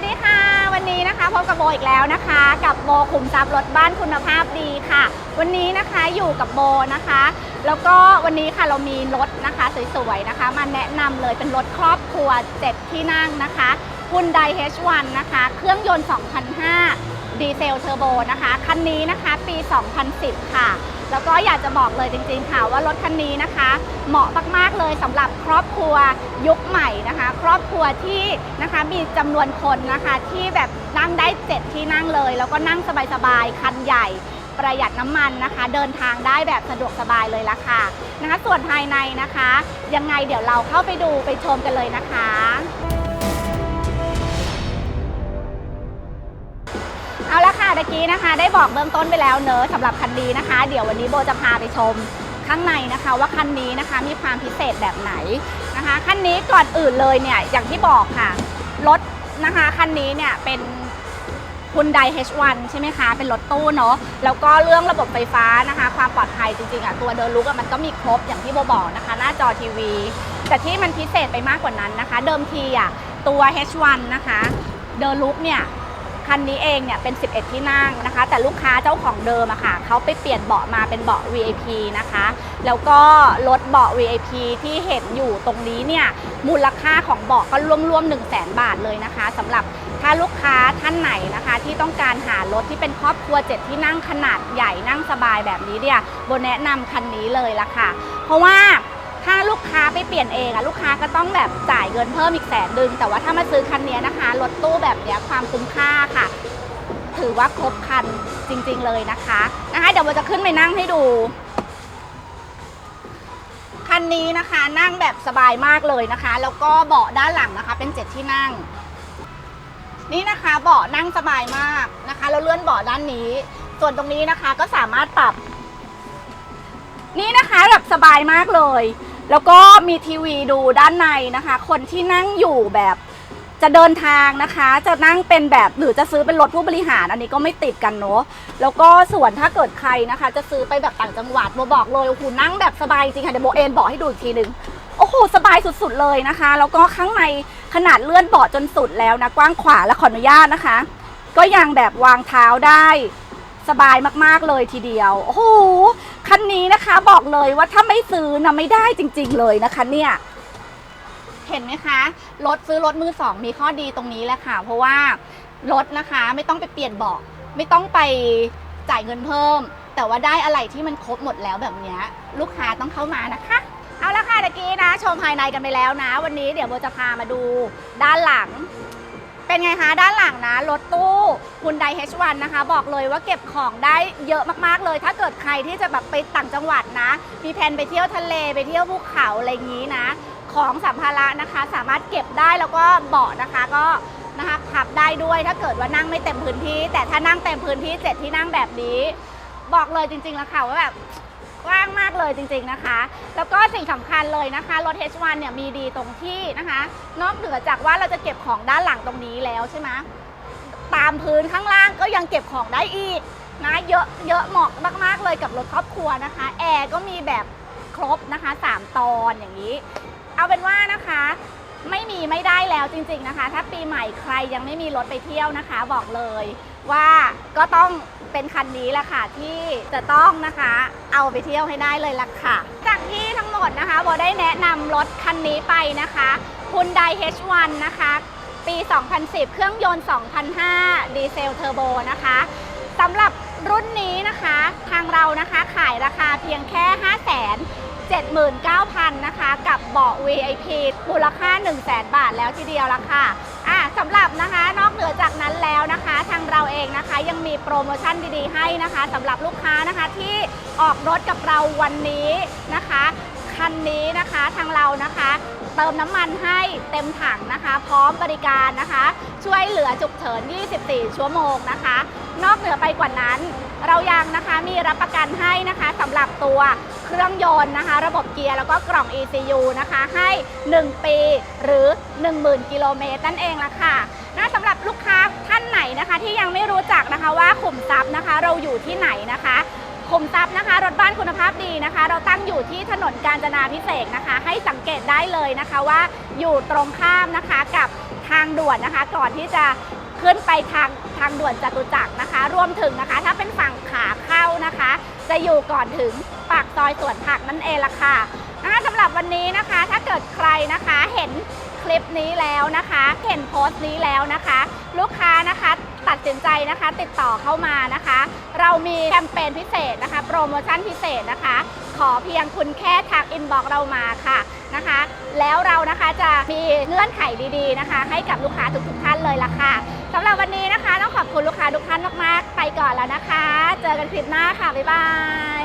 วัสดีค่ะ วันนี้นะคะพบกับโบอีกแล้วนะคะ กับโบขุมทรัพย์รถบ้านคุณภาพดีค่ะ วันนี้นะคะอยู่กับโบนะคะ แล้วก็วันนี้ค่ะเรามีรถนะคะสวยๆนะคะ มาแนะนำเลยเป็นรถครอบครัว 7 ที่นั่งนะคะคุณได H1 นะคะ เครื่องยนต์ 2005 ดีเซลเทอร์โบนะคะ คันนี้นะคะปี 2010 ค่ะ แล้วก็อยากจะบอกเลยจริงๆค่ะว่ารถคันนี้นะคะ เหมาะมากๆเลยสำหรับครอบครัวยุคใหม่นะคะ ครอบครัวที่นะคะมีจำนวนคนนะคะที่แบบนั่งได้ 7 ที่นั่งเลย แล้วก็นั่งสบายๆ คันใหญ่ประหยัดน้ำมันนะคะ เดินทางได้แบบสะดวกสบายเลยละค่ะนะคะ ส่วนภายในนะคะ ยังไงเดี๋ยวเราเข้าไปดูไปชมกันเลยนะคะ กี้นะคะได้บอกเบื้องต้นไปแล้วเนอะสำหรับคันนี้นะคะ เดี๋ยววันนี้โบจะพาไปชมข้างในนะคะว่าคันนี้นะคะมีความพิเศษแบบไหนนะคะคันนี้ก่อนอื่นเลยเนี่ยอย่างที่บอกค่ะรถนะคะคันนี้เนี่ยเป็นคุณได H1 ใช่ไหมคะ เป็นรถตู้เนาะ แล้วก็เรื่องระบบไฟฟ้านะคะ ความปลอดภัยจริงๆอะ ตัวเดินลุกอะมันก็มีครบอย่างที่โบบอกนะคะ หน้าจอทีวี แต่ที่มันพิเศษไปมากกว่านั้นนะคะ เดิมทีอะ ตัว H1 นะคะ เดินลุกเนี่ย คันนี้เองเนี่ยเป็น 11 ที่นั่งนะคะ แต่ลูกค้าเจ้าของเดิมอะค่ะเขาไปเปลี่ยนเบาะมาเป็นเบาะ VIP นะคะ แล้วก็ลดเบาะ VIP ที่เห็นอยู่ตรงนี้เนี่ยมูลค่าของเบาะก็ร่วมๆ 1 0 0 0 0แบาทเลยนะคะสำหรับถ้าลูกค้าท่านไหนนะคะ ที่ต้องการหารถที่เป็นครอบครัว7ที่นั่งขนาดใหญ่นั่งสบายแบบนี้เนี่ยโบแนะนำคันนี้เลยละค่ะ เพราะว่า ถ้าลูกค้าไปเปลี่ยนเองอะลูกค้าก็ต้องแบบจ่ายเงินเพิ่มอีกแสนดึง แต่ว่าถ้ามาซื้อคันนี้นะคะรถตู้แบบเนี้ยความคุ้มค่าค่ะ ถือว่าครบคันจริง ๆ เลยนะคะนะคะเดี๋ยวโบจะขึ้นไปนั่งให้ดูคันนี้นะคะนั่งแบบสบายมากเลยนะคะ แล้วก็เบาะด้านหลังนะคะเป็นเจ็ดที่นั่ง นี่นะคะเบาะนั่งสบายมากนะคะแล้วเลื่อนเบาะด้านนี้ ส่วนตรงนี้นะคะก็สามารถปรับ นี่นะคะแบบสบายมากเลย แล้วก็มีทีวีดูด้านในนะคะ คนที่นั่งอยู่แบบจะเดินทางนะคะ จะนั่งเป็นแบบหรือจะซื้อเป็นรถผู้บริหาร อันนี้ก็ไม่ติดกันเนาะแล้วก็ส่วนถ้าเกิดใครนะคะ จะซื้อไปแบบต่างจังหวัดโบบอกเลยโอ้โหนั่งแบบสบายจริงค่ะเดี๋ยวโบเอ็นเบอกให้ดูอีกทีนึงโอ้โหสบายสุดๆเลยนะคะ แล้วก็ข้างในขนาดเลื่อนเบาะจนสุดแล้วนะกว้างขวางและขออนุญาตนะคะ ก็ยังแบบวางเท้าได้ สบายมากๆเลยทีเดียว โอ้โห คันนี้นะคะบอกเลยว่าถ้าไม่ซื้อนะไม่ได้จริง ๆ เลยนะคะเนี่ยเห็นไหมคะ รถซื้อรถมือสองมีข้อดีตรงนี้แหละค่ะ เพราะว่ารถนะคะไม่ต้องไปเปลี่ยนเบาะไม่ต้องไปจ่ายเงินเพิ่ม แต่ว่าได้อะไรที่มันครบหมดแล้วแบบนี้ลูกค้าต้องเข้ามานะคะ เอาละค่ะตะกี้นะ ชมภายในกันไปแล้วนะ วันนี้เดี๋ยวโบจะพามาดูด้านหลัง เป็นไงคะด้านหลังนะ รถตู้คุณได H1 นะคะ บอกเลยว่าเก็บของได้เยอะมากๆเลย ถ้าเกิดใครที่จะแบบไปต่างจังหวัดนะ มีแผนไปเที่ยวทะเลไปเที่ยวภูเขาอะไรอย่างนี้นะ ของสัมภาระนะคะ สามารถเก็บได้แล้วก็เบาะนะคะก็นะคะพับได้ด้วยถ้าเกิดว่านั่งไม่เต็มพื้นที่ แต่ถ้านั่งเต็มพื้นที่เจ็ดที่นั่งแบบนี้ บอกเลยจริงๆแล้วค่ะว่าแบบ กว้างมากเลยจริงๆนะคะ แล้วก็สิ่งสำคัญเลยนะคะรถ H1 เนี่ยมีดีตรงที่นะคะ นอกเหนือจากว่าเราจะเก็บของด้านหลังตรงนี้แล้วใช่ไหมตามพื้นข้างล่างก็ยังเก็บของได้อีกนะเยอะเยอะเหมาะมากๆเลยกับรถครอบครัวนะคะแอร์ก็มีแบบครบนะคะสามตอนอย่างนี้ เอาเป็นว่านะคะไม่มีไม่ได้แล้วจริง ๆนะคะ ถ้าปีใหม่ใครยังไม่มีรถไปเที่ยวนะคะ บอกเลยว่าก็ต้อง เป็นคันนี้แหละค่ะที่จะต้องนะคะเอาไปเที่ยวให้ได้เลยล่ะค่ะ จากที่ทั้งหมดนะคะโบได้แนะนำรถคันนี้ไปนะคะ Hyundai H1 นะคะ ปี 2010 เครื่องยนต์ 2005 ดีเซลเทอร์โบนะคะสำหรับรุ่นนี้นะคะ ทางเรานะคะขายราคาเพียงแค่ 5 0 0 0 0 79,000 นะคะ กับเบาะ VIP มูลค่า 1 0 0 0 0 0 บาทแล้วทีเดียวละค่ะ อะสำหรับนะคะ ยังมีโปรโมชั่นดีๆให้นะคะสำหรับลูกค้านะคะที่ออกรถกับเราวันนี้นะคะคันนี้นะคะทางเรานะคะเติมน้ำมันให้เต็มถังนะคะ พร้อมบริการนะคะ ช่วยเหลือฉุกเฉิน 24 ชั่วโมงนะคะ นอกเหนือไปกว่านั้น เรายังนะคะมีรับประกันให้นะคะสำหรับตัวเครื่องยนต์นะคะ ระบบเกียร์แล้วก็กล่อง ECU นะคะให้ 1 ปีหรือ 10,000 กิโลเมตรนั่นเองละค่ะ นะสำหรับลูกค้าท่านไหนนะคะ ที่ยังไม่รู้จักนะคะว่าขุมทรัพย์นะคะ เราอยู่ที่ไหนนะคะขุมทรัพย์นะคะ รถบ้านคุณภาพดีนะคะ เราตั้งอยู่ที่ถนนกาญจนาพิเศษกนะคะ ให้สังเกตได้เลยนะคะว่าอยู่ตรงข้ามนะคะกับทางด่วนนะคะ ก่อนที่จะขึ้นไปทางทางด่วนจตุจักรนะคะ รวมถึงนะคะ ถ้าเป็นฝั่งขาเข้านะคะ จะอยู่ก่อนถึงปากซอยสวนผักนั่นเองละค่ะสำหรับวันนี้นะคะ ถ้าเกิดใครนะคะเห็น คลิปนี้แล้วนะคะ เห็นโพสต์นี้แล้วนะคะ ลูกค้านะคะตัดสินใจนะคะติดต่อเข้ามานะคะ เรามีแคมเปญพิเศษนะคะ โปรโมชั่นพิเศษนะคะ ขอเพียงคุณแค่ทักอินบ็อกเรามาค่ะนะคะ แล้วเรานะคะจะมีเงื่อนไขดีๆนะคะ ให้กับลูกค้าทุกๆท่านเลยล่ะค่ะสำหรับวันนี้นะคะต้องขอบคุณลูกค้าทุกท่านมากๆ ไปก่อนแล้วนะคะ เจอกันคลิปหน้าค่ะบ๊ายบาย